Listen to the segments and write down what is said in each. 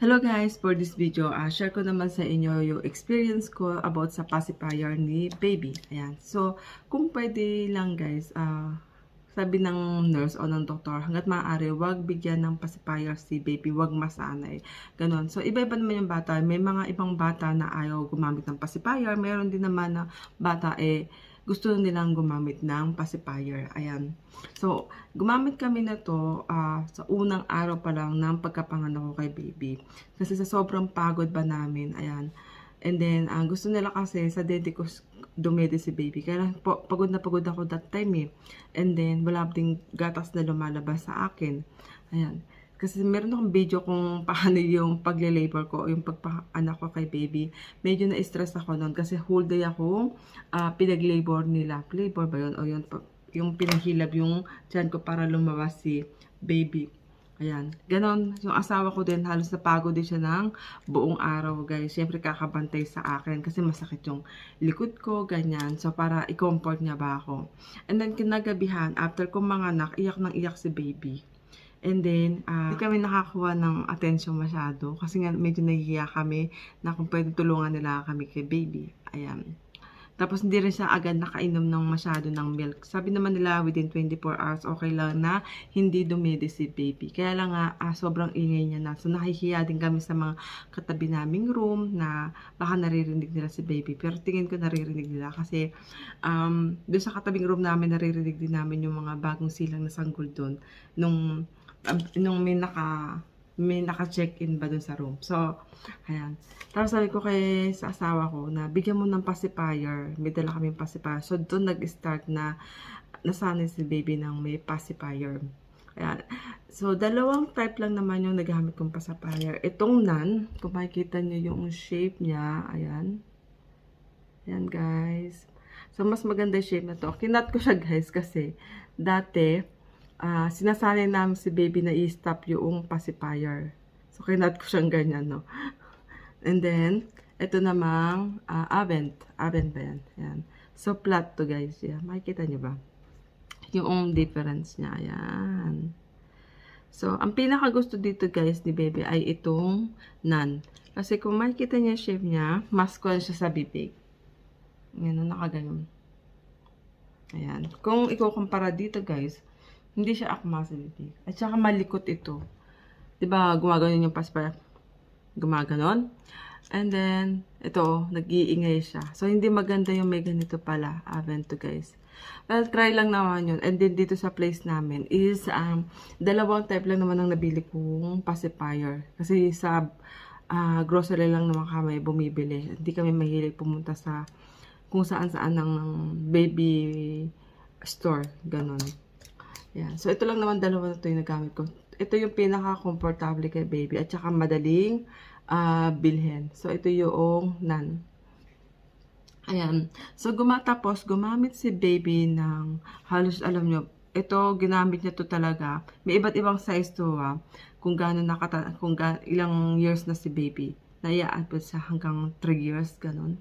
Hello guys, for this video, uh, share ko naman sa inyo yung experience ko about sa pacifier ni baby. Ayan. So, kung pwede lang guys, uh, sabi ng nurse o ng doktor, hanggat maaari, wag bigyan ng pacifier si baby, wag masanay. Ganon. So, iba-iba naman yung bata. May mga ibang bata na ayaw gumamit ng pacifier. Meron din naman na bata eh, gusto nilang gumamit ng pacifier. Ayan. So, gumamit kami na to ah, sa unang araw pa lang ng pagkapanganak ko kay baby. Kasi sa sobrang pagod ba namin, ayan. And then, ang gusto nila kasi sa dede ko dumede si baby. Kaya po, pagod na pagod ako that time eh. And then, wala ding gatas na lumalabas sa akin. Ayan. Kasi meron akong video kung paano yung pagle-labor ko, yung pagpaanak ko kay baby. Medyo na-stress ako noon kasi whole day ako uh, pinag-labor nila. Labor ba yun? O yun, yung pinahilab yung tiyan ko para lumabas si baby. Ayan. Ganon. Yung asawa ko din, halos napagod din siya ng buong araw, guys. Siyempre, kakabantay sa akin kasi masakit yung likod ko, ganyan. So, para i-comfort niya ba ako. And then, kinagabihan, after kong manganak, iyak ng iyak si baby. And then, uh, hindi kami nakakuha ng attention masyado kasi nga medyo nahihiya kami na kung pwede tulungan nila kami kay baby. Ayan. Tapos hindi rin siya agad nakainom ng masyado ng milk. Sabi naman nila within 24 hours okay lang na hindi dumede si baby. Kaya lang nga ah, sobrang ingay niya na. So nahihiya din kami sa mga katabi naming room na baka naririnig nila si baby. Pero tingin ko naririnig nila kasi um, doon sa katabing room namin naririnig din namin yung mga bagong silang na sanggol doon nung nung may naka may naka-check-in ba dun sa room. So, ayan. Tapos sabi ko kay sa asawa ko na bigyan mo ng pacifier. May dala kami pacifier. So, doon nag-start na nasanay si baby ng may pacifier. Ayan. So, dalawang type lang naman yung nagamit kong pacifier. Itong nan, kung makikita nyo yung shape niya, ayan. Ayan, guys. So, mas maganda shape na to. Kinat ko siya, guys, kasi dati, uh, sinasanay namin si baby na i-stop yung pacifier. So, kinat ko siyang ganyan, no? And then, ito namang uh, Avent. Avent ba yan? Yan. So, flat to, guys. Yeah. Makikita niyo ba? Yung difference niya. Ayan. So, ang pinaka gusto dito, guys, ni baby ay itong nan. Kasi kung makikita niya shape niya, masculine siya sa bibig. Yan, nakaganyan. Ayan. Kung ikukumpara dito, guys, hindi siya akma sa bibig. At saka malikot ito. 'Di ba gumaganon yung paspa? Gumaganon. And then, ito, nag-iingay siya. So, hindi maganda yung may ganito pala, Avento guys. Well, try lang naman yun. And then, dito sa place namin is, um, dalawang type lang naman ang nabili kong pacifier. Kasi sa uh, grocery lang naman kami bumibili. Hindi kami mahilig pumunta sa kung saan-saan ng baby store. Ganon. Yan. So, ito lang naman dalawa na ito yung nagamit ko. Ito yung pinaka-comfortable kay baby at saka madaling uh, bilhin. So, ito yung nan. Ayan. So, gumatapos, gumamit si baby ng halos, alam nyo, ito, ginamit niya to talaga. May iba't ibang size to, ha. Kung gaano nakata, kung ga, ilang years na si baby. Naiaan po sa hanggang 3 years, ganun.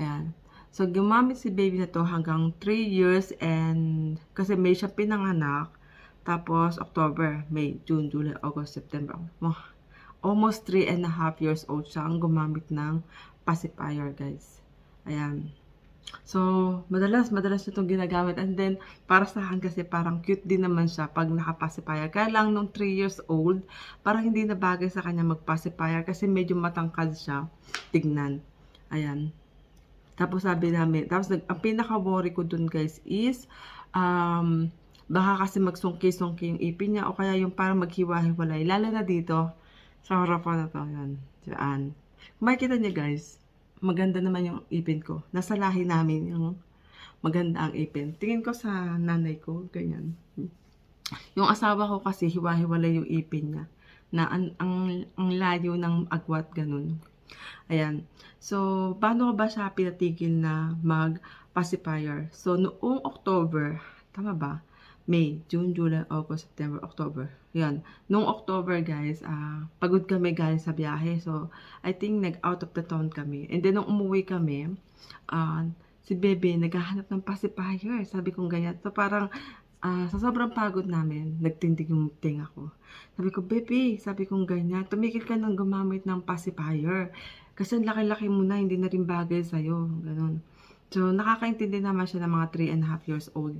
Ayan. So, gumamit si baby na to hanggang 3 years and kasi May siya pinanganak. Tapos, October, May, June, July, August, September. Oh, almost 3 and a half years old siya ang gumamit ng pacifier, guys. Ayan. So, madalas, madalas itong ginagamit. And then, para sa akin kasi parang cute din naman siya pag nakapacifier. Kaya lang nung 3 years old, parang hindi na bagay sa kanya magpacifier kasi medyo matangkad siya. Tignan. Ayan. Tapos sabi namin, tapos nag, ang pinaka-worry ko dun guys is, um, baka kasi magsungki-sungki yung ipin niya o kaya yung parang maghiwa-hiwalay. Lalo na dito, sa harapan na to, yan, dyan. Makikita niyo guys, maganda naman yung ipin ko. Nasa lahi namin yung maganda ang ipin. Tingin ko sa nanay ko, ganyan. Yung asawa ko kasi hiwa-hiwalay yung ipin niya. Na ang, ang, ang layo ng agwat, ganun. Ayan. So, paano ko ba siya pinatigil na mag-pacifier? So, noong October, tama ba? May, June, July, August, September, October. Yan. Noong October, guys, uh, pagod kami galing sa biyahe. So, I think nag-out of the town kami. And then, nung umuwi kami, uh, si Bebe naghahanap ng pacifier. Sabi kong ganyan. So, parang ah, sa sobrang pagod namin, nagtindig yung tinga ko. Sabi ko, baby, sabi kong ganyan, tumigil ka nang gumamit ng pacifier. Kasi ang laki-laki mo na, hindi na rin bagay sa'yo. Ganun. So, nakakaintindi naman siya ng mga 3 and a half years old.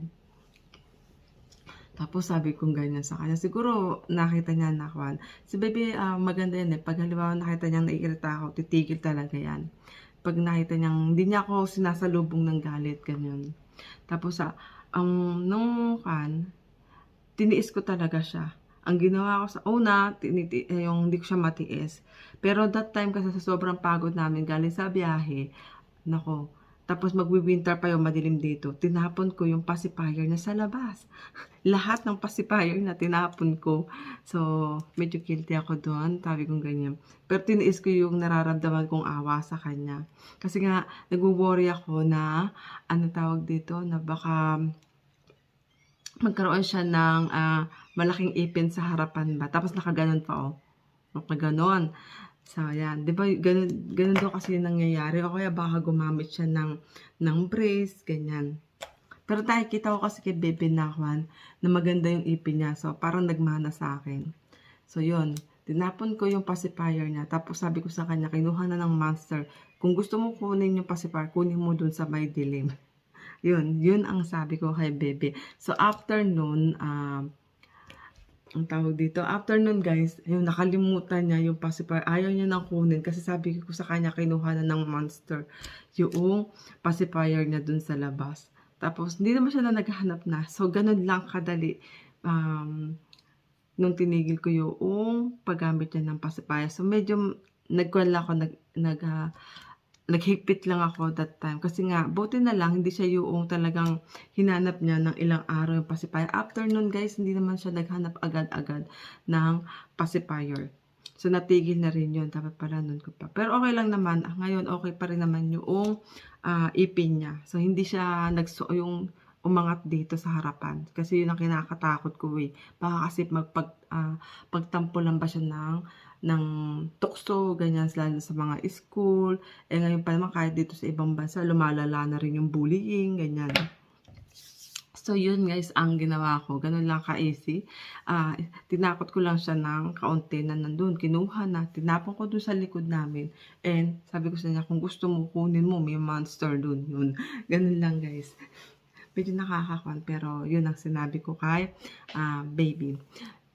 Tapos sabi kong ganyan sa kanya. Siguro nakita niya na Juan. Si baby ah, maganda yan eh. Pag halimbawa nakita niyang naiirita ako, titigil talaga yan. Pag nakita niyang hindi niya ako sinasalubong ng galit, ganyan. Tapos sa ang nung kan, tiniis ko talaga siya. Ang ginawa ko sa una, eh, yung hindi ko siya matiis. Pero that time kasi sa sobrang pagod namin galing sa biyahe, nako, tapos magwi-winter pa yung madilim dito. Tinapon ko yung pacifier na sa labas. Lahat ng pacifier na tinapon ko. So, medyo guilty ako doon. Sabi kong ganyan. Pero tiniis ko yung nararamdaman kong awa sa kanya. Kasi nga, nag-worry ako na, ano tawag dito, na baka magkaroon siya ng ah, malaking ipin sa harapan ba. Tapos nakaganon pa, oh. Nakaganon. So, yan. Di ba, ganun, ganun daw kasi nangyayari. O kaya baka gumamit siya ng, ng brace, ganyan. Pero nakikita ko kasi kay Bebe Nakwan na maganda yung ipin niya. So, parang nagmana sa akin. So, yun. Tinapon ko yung pacifier niya. Tapos sabi ko sa kanya, kinuha na ng monster. Kung gusto mo kunin yung pacifier, kunin mo dun sa may dilim. yun. Yun ang sabi ko kay Bebe. So, after nun, um, ang tawag dito, after nun guys, yung nakalimutan niya yung pacifier, ayaw niya nang kunin kasi sabi ko sa kanya kinuha na ng monster yung pacifier niya dun sa labas. Tapos, hindi naman siya na naghahanap na. So, ganun lang kadali. Um, nung tinigil ko yung paggamit niya ng pacifier. So, medyo nagkuhan lang ako, nag, nag, ah, naghigpit lang ako that time. Kasi nga, buti na lang, hindi siya yung talagang hinanap niya ng ilang araw yung pacifier. After nun, guys, hindi naman siya naghanap agad-agad ng pacifier. So, natigil na rin yun. Dapat pala nun ko pa. Pero okay lang naman. Ah, Ngayon, okay pa rin naman yung ah, ipin niya. So, hindi siya nagso yung umangat dito sa harapan. Kasi yun ang kinakatakot ko eh. Baka kasi magpag, ah, pagtampo lang ba siya ng, ng tukso, ganyan, lalo sa mga school. Eh ngayon pa naman kahit dito sa ibang bansa, lumalala na rin yung bullying, ganyan. So, yun guys, ang ginawa ko. Ganun lang ka-easy. Ah, tinakot ko lang siya ng kaunti na nandun. Kinuha na, tinapon ko dun sa likod namin. And sabi ko sa niya, kung gusto mo, kunin mo, may monster dun. Yun. Ganun lang guys. Medyo nakakakwan, pero yun ang sinabi ko kay ah, baby.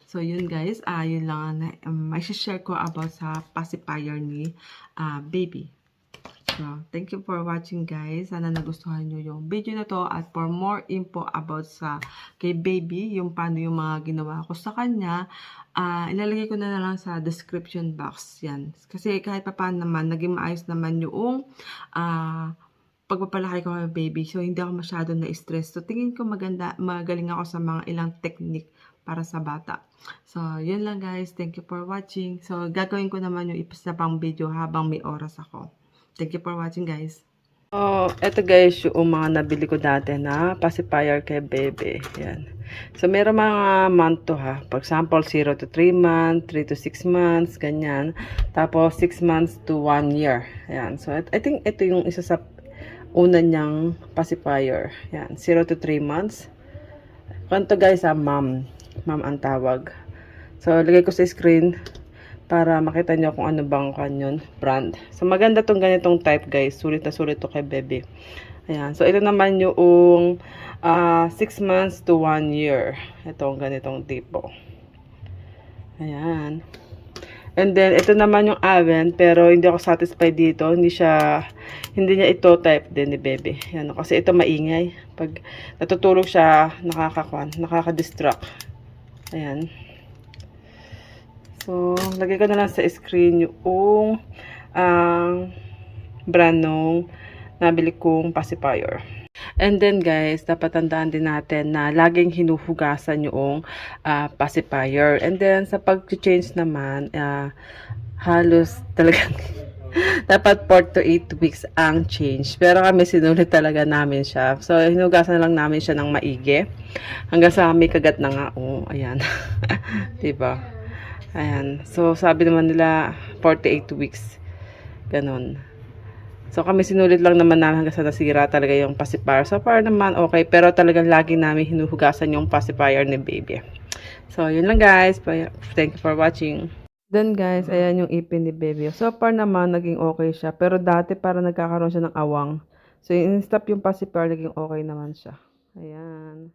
So, yun guys, ah yun lang ang na- um, share ko about sa pacifier ni ah, baby. So, thank you for watching guys. Sana nagustuhan nyo yung video na to at for more info about sa kay baby, yung paano yung mga ginawa ko sa kanya, ah ilalagay ko na lang sa description box yan. Kasi kahit pa paano naman, naging maayos naman yung ah pagpapalaki ko kay baby. So, hindi ako masyado na-stress. So, tingin ko maganda, magaling ako sa mga ilang technique para sa bata. So, yun lang guys. Thank you for watching. So, gagawin ko naman yung isa pang video habang may oras ako. Thank you for watching guys. Oh, eto guys yung mga nabili ko dati na pacifier kay bebe. Yan. So, meron mga month to ha. For example, 0 to 3 months, 3 to 6 months, ganyan. Tapos, 6 months to 1 year. Yan. So, I think ito yung isa sa una niyang pacifier. Yan. 0 to 3 months. Kanto guys ha, ma'am. Ma'am ang tawag. So, lagay ko sa screen para makita nyo kung ano bang kanyon brand. So, maganda tong ganitong type, guys. Sulit na sulit to kay bebe. Ayan. So, ito naman yung 6 months to 1 year. Itong ganitong tipo. Ayan. And then, ito naman yung oven, pero hindi ako satisfied dito. Hindi siya, hindi niya ito type din ni bebe. Ayan. Kasi ito maingay. Pag natutulog siya, nakakakwan, nakaka-distract. Ayan. So, lagay ko na lang sa screen yung ang brand nung nabili kong pacifier. And then guys, dapat tandaan din natin na laging hinuhugasan yung ah, pacifier. And then sa pag-change naman, ah, halos talagang dapat 4 to 8 weeks ang change. Pero kami sinulit talaga namin siya. So, hinugasan lang namin siya ng maigi. Hanggang sa may kagat na nga. Oh, ayan. diba? Ayan. So, sabi naman nila 48 weeks. Ganon. So kami sinulit lang naman namin hanggang sa nasira talaga yung pacifier. So far naman okay, pero talagang lagi namin hinuhugasan yung pacifier ni baby. So yun lang guys. Thank you for watching. Then guys, ayan yung ipin ni baby. So far naman naging okay siya. Pero dati para nagkakaroon siya ng awang. So in-stop yung pacifier, naging okay naman siya. Ayan.